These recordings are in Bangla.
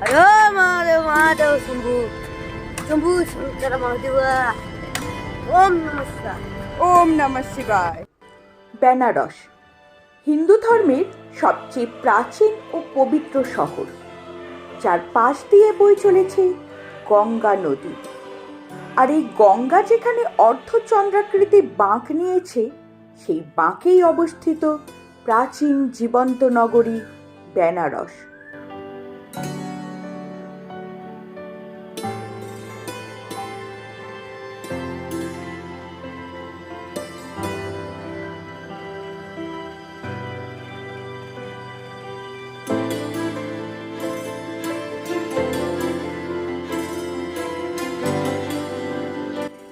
Halo, Mahadev, Mahadev, Sumbu. Sumbu, Sumbu, Mahadeva. ওম নমস্কার ওম নমঃ বেনারস হিন্দু ধর্মের সবচেয়ে প্রাচীন ও পবিত্র শহর। যার পাশ দিয়ে বই চলেছে গঙ্গা নদী। আর এই গঙ্গা যেখানে অর্ধচন্দ্রাকৃতি বাঁক নিয়েছে সেই বাঁকেই অবস্থিত প্রাচীন জীবন্ত নগরী বেনারস।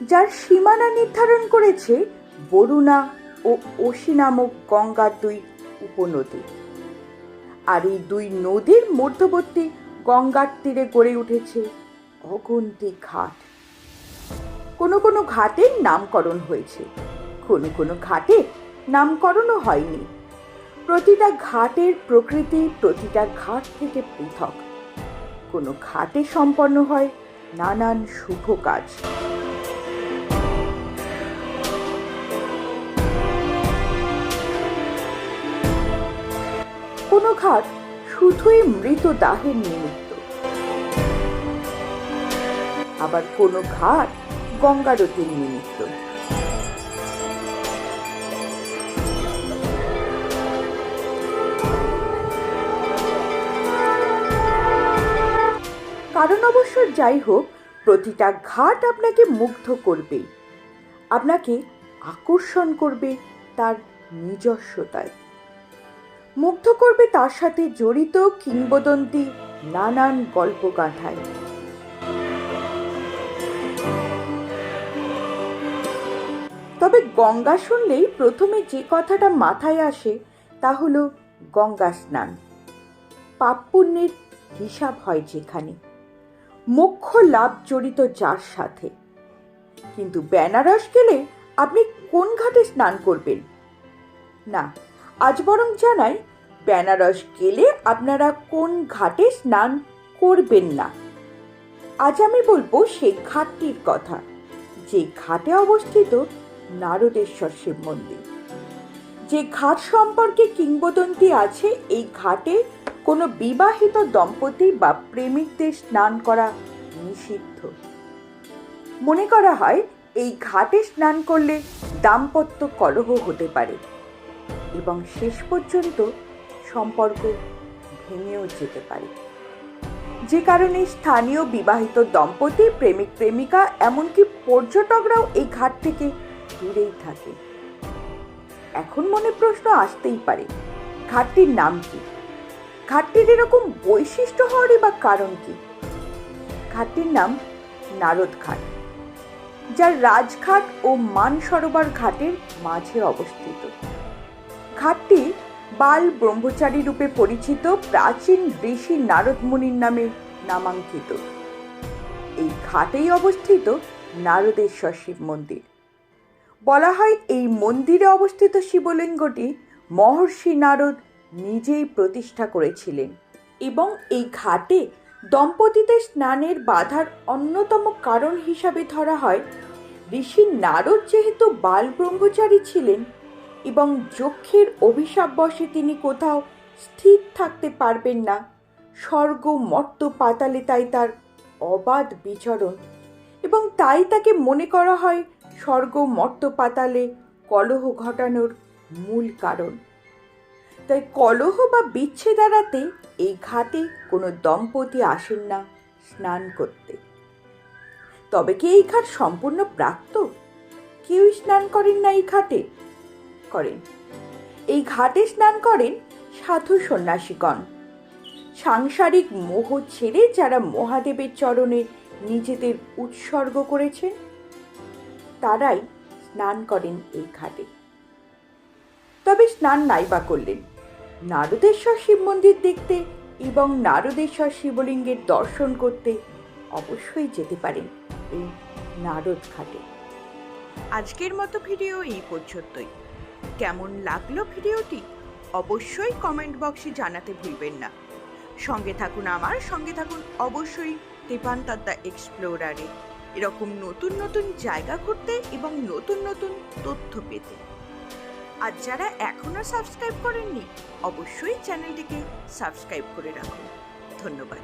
যার সীমানা নির্ধারণ করেছে বরুণা ও ওশি নামক গঙ্গার দুই উপনদী। আর এই দুই নদীর মধ্যবর্তী গঙ্গার তীরে গড়ে উঠেছে অগন্তি ঘাট। কোনো কোনো ঘাটের নামকরণ হয়েছে, কোনো কোনো ঘাটে নামকরণও হয়নি। প্রতিটা ঘাটের প্রকৃতি প্রতিটা ঘাট থেকে পৃথক। কোনো ঘাটে সম্পন্ন হয় নানান শুভ কাজ। কোনো ঘাট শুধুই মৃত দাহের নিমিত্ত আবার কোনো ঘাট গঙ্গারতির নিমিত্ত কারণ অবশ্য যাই হোক, প্রতিটা ঘাট আপনাকে মুগ্ধ করবে আপনাকে আকর্ষণ করবে তার নিজস্বতায়। মুগ্ধ করবে তার সাথে জড়িত কিংবদন্তি নানান গল্পগাথায়। তবে গঙ্গা শুনলেই প্রথমে যে কথাটা মাথায় আসে তা হলো গঙ্গা স্নান। পাপ পুণ্যের হিসাব হয় যেখানে। মোক্ষ লাভ জড়িত যার সাথে। কিন্তু বেনারস গেলে আপনি কোন ঘাটে স্নান করবেন? না আজ বরং জানাই, বেনারস গেলে আপনারা কোন ঘাটে স্নান করবেন না? আজ আমি বলব সেই ঘাটটির কথা, যে ঘাটে অবস্থিত নারদেশ্বর শিব মন্দির। যে ঘাট সম্পর্কে কিংবদন্তি আছে, এই ঘাটে কোনো বিবাহিত দম্পতি বা প্রেমিকদের স্নান করা নিষিদ্ধ। মনে করা হয়, এই ঘাটে স্নান করলে দাম্পত্য কলহ হতে পারে। এবং শেষ পর্যন্ত সম্পর্ক ভেঙেও যেতে পারে। যে কারণে স্থানীয় বিবাহিত দম্পতি, প্রেমিক, প্রেমিকা, এমনকি পর্যটকরাও এই ঘাট থেকে দূরেই থাকে। এখন মনে প্রশ্ন আসতেই পারে, ঘাটটির নাম কি? ঘাটটির এরকম বৈশিষ্ট্য হওয়ারই বা কারণ কি? ঘাটটির নাম নারদ ঘাট যা রাজঘাট ও মান মানসরোবর ঘাটের মাঝে অবস্থিত। ঘাটটি বাল ব্রহ্মচারী রূপে পরিচিত প্রাচীন ঋষি নারদ মুনির নামে নামাঙ্কিত। এই ঘাটেই অবস্থিত নারদেশ্বর শিব মন্দির। বলা হয় এই মন্দিরে অবস্থিত শিবলিঙ্গটি মহর্ষি নারদ নিজেই প্রতিষ্ঠা করেছিলেন এবং এই ঘাটে দম্পতিদের স্নানের বাধার অন্যতম কারণ হিসাবে ধরা হয়। ঋষি নারদ যেহেতু বাল ব্রহ্মচারী ছিলেন এবং যক্ষের অভিশাপ বশে তিনি কোথাও স্থির থাকতে পারবেন না। স্বর্গ মর্ত পাতালে তাই তার অবাধ বিচরণ। এবং তাই তাকে মনে করা হয় স্বর্গ মর্ত পাতালে কলহ ঘটানোর মূল কারণ। তাই কলহ বা বিচ্ছেদ এড়াতে এই ঘাটে কোনো দম্পতি আসেন না স্নান করতে। তবে কি এই ঘাট সম্পূর্ণ প্রাপ্ত? কেউই স্নান করেন না এই ঘাটে? করেন। এই ঘাটে স্নান করেন সাধু সন্ন্যাসীগণ। সাংসারিক মোহ ছেড়ে যারা মহাদেবের চরণে নিজেদের উৎসর্গ করেছেন, তারাই স্নান করেন এই ঘাটে। তবে স্নান নাইবা করলেন। নারদেশ্বর শিব মন্দির দেখতে এবং নারদেশ্বর শিবলিঙ্গের দর্শন করতে অবশ্যই যেতে পারেন এই নারদ ঘাটে। আজকের মতো ভিডিও এই পর্যন্তই। কেমন লাগল ভিডিওটি অবশ্যই কমেন্ট বক্সে জানাতে ভুলবেন না। সঙ্গে থাকুন আমার, সঙ্গে থাকুন অবশ্যই তেপান্তর দ্য এক্সপ্লোরারে এরকম নতুন নতুন জায়গা ঘুরতে এবং নতুন নতুন তথ্য পেতে। আর যারা এখনও সাবস্ক্রাইব করেননি, অবশ্যই চ্যানেলটিকে সাবস্ক্রাইব করে রাখুন। ধন্যবাদ।